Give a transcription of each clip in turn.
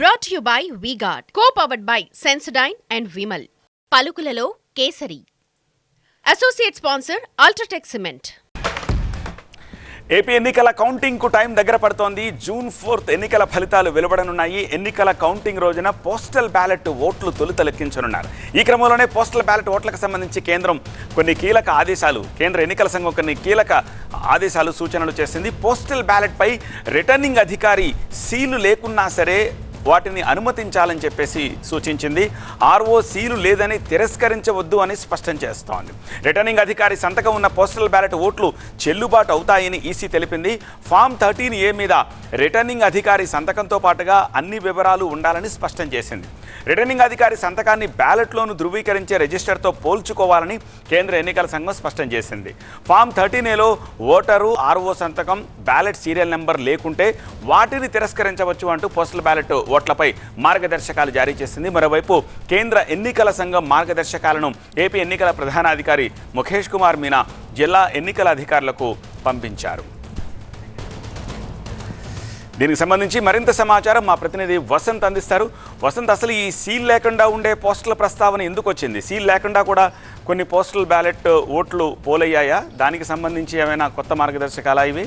Brought you by V Guard co powered by Sensodyne and Vimal పలుకులలో Kesari. Associate sponsor UltraTech cement AP ఎన్నికల కౌంటింగ్కు time దగ్గర పడుతోంది. June fourth ఎన్నికల ఫలితాలు వెలువడనున్నాయి. ఎన్నికల కౌంటింగ్ రోజున పోస్టల్ బ్యాలెట్ ఓట్లు తొలుత లెక్కించనున్నారు ఈ క్రమంలోనే పోస్టల్ బ్యాలెట్ ఓట్లకు సంబంధించి కేంద్రం కొన్ని కీలక ఆదేశాలు కేంద్ర ఎన్నికల సంఘం కొన్ని కీలక ఆదేశాలు సూచనలు చేసింది. పోస్టల్ బ్యాలెట్ పై రిటర్నింగ్ అధికారి సీలు లేకున్నా సరే వాటిని అనుమతించాలని చెప్పేసి సూచించింది. ఆర్ఓసీలు లేదని తిరస్కరించవద్దు అని స్పష్టం చేస్తోంది. రిటర్నింగ్ అధికారి సంతకం ఉన్న పోస్టల్ బ్యాలెట్ ఓట్లు చెల్లుబాటు అవుతాయని ఈసీ తెలిపింది. ఫామ్ థర్టీన్ ఏ మీద రిటర్నింగ్ అధికారి సంతకంతో పాటుగా అన్ని వివరాలు ఉండాలని స్పష్టం చేసింది. రిటర్నింగ్ అధికారి సంతకాన్ని బ్యాలెట్లోను ధృవీకరించే రిజిస్టర్తో పోల్చుకోవాలని కేంద్ర ఎన్నికల సంఘం స్పష్టం చేసింది. ఫామ్ థర్టీన్ ఏలో ఓటరు ఆర్ఓ సంతకం బ్యాలెట్ సీరియల్ నెంబర్ లేకుంటే వాటిని తిరస్కరించవచ్చు అంటూ పోస్టల్ బ్యాలెట్ ఓట్లపై మార్గదర్శకాలు జారీ చేసింది. మరోవైపు కేంద్ర ఎన్నికల సంఘం మార్గదర్శకాలను ఏపీ ఎన్నికల ప్రధానాధికారి ముఖేష్ కుమార్ మీనా జిల్లా ఎన్నికల అధికారులకు పంపించారు. దీనికి సంబంధించి మరింత సమాచారం మా ప్రతినిధి వసంత్ అందిస్తారు. వసంత్ అసలు ఈ సీల్ లేకుండా ఉండే పోస్టుల ప్రస్తావన ఎందుకు వచ్చింది? సీల్ లేకుండా కూడా కొన్ని పోస్టల్ బ్యాలెట్ ఓట్లు పోలయ్యాయా? దానికి సంబంధించి ఏమైనా కొత్త మార్గదర్శకాలా ఇవి?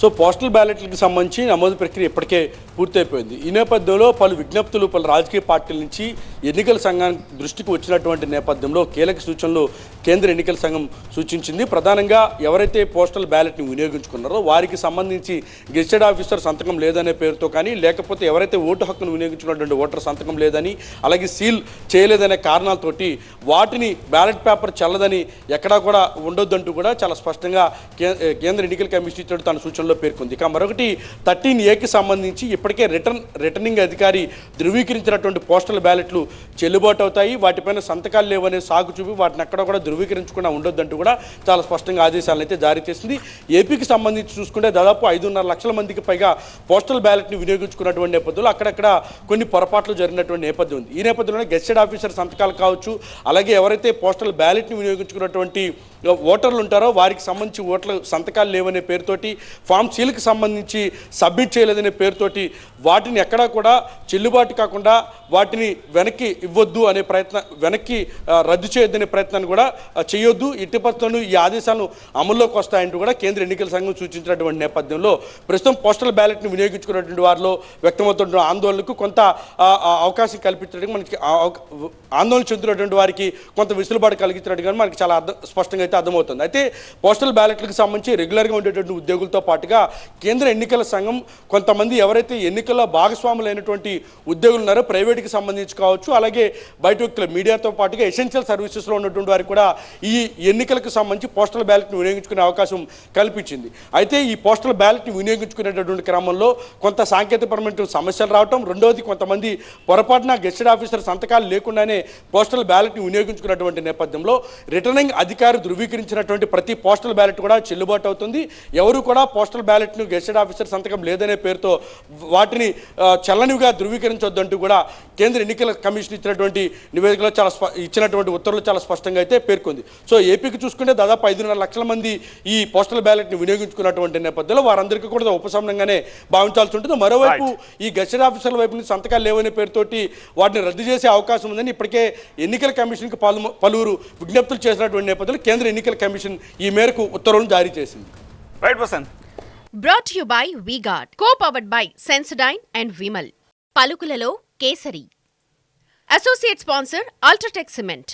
సో పోస్టల్ బ్యాలెట్లకు సంబంధించి నమోదు ప్రక్రియ ఇప్పటికే పూర్తయిపోయింది. ఈ నేపథ్యంలో పలు విజ్ఞప్తులు పలు రాజకీయ పార్టీల నుంచి ఎన్నికల సంఘానికి దృష్టికి వచ్చినటువంటి నేపథ్యంలో కీలక సూచనలు కేంద్ర ఎన్నికల సంఘం సూచించింది. ప్రధానంగా ఎవరైతే పోస్టల్ బ్యాలెట్ని వినియోగించుకున్నారో వారికి సంబంధించి గెస్టెడ్ ఆఫీసర్ సంతకం లేదనే పేరుతో కానీ లేకపోతే ఎవరైతే ఓటు హక్కును వినియోగించుకున్నటువంటి ఓటర్ సంతకం లేదని అలాగే సీల్ చేయలేదనే కారణాలతోటి వాటిని బ్యాలెట్ పేపర్ చల్లదని ఎక్కడా కూడా ఉండొద్దంటూ కూడా చాలా స్పష్టంగా కేంద్ర ఎన్నికల కమిషన్ ఇచ్చినట్టు తన సూచనలో పేర్కొంది. ఇక మరొకటి థర్టీన్ ఏకి సంబంధించి ఇప్పటికే రిటర్న్ రిటర్నింగ్ అధికారి ధృవీకరించినటువంటి పోస్టల్ బ్యాలెట్లు చెల్లుబాటు అవుతాయి. వాటిపైన సంతకాలు లేవనే సాగు చూపి వాటిని ఎక్కడ కూడా ధృవీకరించకుండా ఉండొద్దంటూ కూడా చాలా స్పష్టంగా ఆదేశాలను అయితే జారీ చేసింది. ఏపీకి సంబంధించి చూసుకుంటే దాదాపు ఐదున్నర లక్షల మందికి పైగా పోస్టల్ బ్యాలెట్ని వినియోగించుకున్నటువంటి నేపథ్యంలో అక్కడక్కడ కొన్ని పొరపాట్లు జరిగినటువంటి నేపథ్యం ఉంది. ఈ నేపథ్యంలో గెస్టెడ్ ఆఫీసర్ సంతకాలు కావచ్చు. అలాగే ఎవరైతే పోస్టల్ బ్యాలెట్ని వినియోగించుకున్నటువంటి ఓటర్లు ఉంటారో వారికి సంబంధించి ఓట్ల సంతకాలు లేవనే పేరుతోటి ఫామ్ సీల్కి సంబంధించి సబ్మిట్ చేయలేదనే పేరుతోటి వాటిని ఎక్కడా కూడా చెల్లుబాటు కాకుండా వాటిని వెనక్కి ఇవ్వద్దు అనే ప్రయత్నం వెనక్కి రద్దు చేయొద్దనే ప్రయత్నాన్ని కూడా చేయొద్దు. ఎట్టి పరిస్థితుల్లోనూ ఈ ఆదేశాలను అమల్లోకి వస్తాయంటూ కూడా కేంద్ర ఎన్నికల సంఘం సూచించినటువంటి నేపథ్యంలో ప్రస్తుతం పోస్టల్ బ్యాలెట్ని వినియోగించుకున్నటువంటి వారిలో వ్యక్తమవుతున్న ఆందోళనకు కొంత అవకాశం కల్పించడానికి మనకి ఆందోళన చెందుతున్నటువంటి వారికి కొంత విసులుబాటు కలిగించినట్టుగా మనకి చాలా అర్థం స్పష్టంగా అయితే అర్థమవుతుంది. అయితే పోస్టల్ బ్యాలెట్లకు సంబంధించి రెగ్యులర్గా ఉండేటువంటి ఉద్యోగులతో పాటుగా కేంద్ర ఎన్నికల సంఘం కొంతమంది ఎవరైతే ఎన్నికల్లో భాగస్వాములైనటువంటి ఉద్యోగులు ఉన్నారో ప్రైవేట్కి సంబంధించి కావచ్చు అలాగే బయట వ్యక్తుల మీడియాతో పాటుగా ఎసెన్షియల్ సర్వీసెస్లో ఉన్నటువంటి వారికి కూడా ఈ ఎన్నికలకు సంబంధించి పోస్టల్ బ్యాలెట్ని వినియోగించుకునే అవకాశం కల్పించింది. అయితే ఈ పోస్టల్ బ్యాలెట్ని వినియోగించుకునేటటువంటి క్రమంలో కొంత సాంకేతికపరమైన సమస్యలు రావటం రెండవది కొంతమంది పొరపాటున గెస్టెడ్ ఆఫీసర్ సంతకాలు లేకుండానే పోస్టల్ బ్యాలెట్ని వినియోగించుకున్నటువంటి నేపథ్యంలో రిటర్నింగ్ అధికారి ధృవీకరించినటువంటి ప్రతి పోస్టల్ బ్యాలెట్ కూడా చెల్లుబాటు అవుతుంది. ఎవరు కూడా పోస్టల్ బ్యాలెట్ను గెస్టెడ్ ఆఫీసర్ సంతకం లేదనే పేరుతో వాటిని చల్లనివిగా ధృవీకరించొద్దంటూ కూడా కేంద్ర ఎన్నికల కమిషన్ ఇచ్చినటువంటి నివేదికలో చాలా ఇచ్చినటువంటి ఉత్తర్వులు చాలా స్పష్టంగా అయితే పేర్కొంది. సో ఏపీకి చూసుకుంటే దాదాపు ఐదున్నర లక్షల మంది ఈ పోస్టల్ బ్యాలెట్ని వినియోగించుకున్నటువంటి నేపథ్యంలో వారందరికీ కూడా ఉపశమనంగానే భావించాల్సి ఉంటుంది. మరోవైపు ఈ గెస్టెడ్ ఆఫీసర్ల వైపు నుంచి సంతకాలు లేవనే పేరుతోటి వాటిని రద్దు చేసే అవకాశం ఉందని ఇప్పటికే ఎన్నికల కమిషన్కి పలు పలువురు విజ్ఞప్తులు చేసినటువంటి నేపథ్యంలో కేంద్ర ఎన్నికల కమిషన్ ఈ మేరకు ఉత్తర్వులను జారీ చేసింది. Right Vasanth brought you by V Guard co powered by Sensodyne and Vimal పలుకులలో Kesari. Associate sponsor UltraTech cement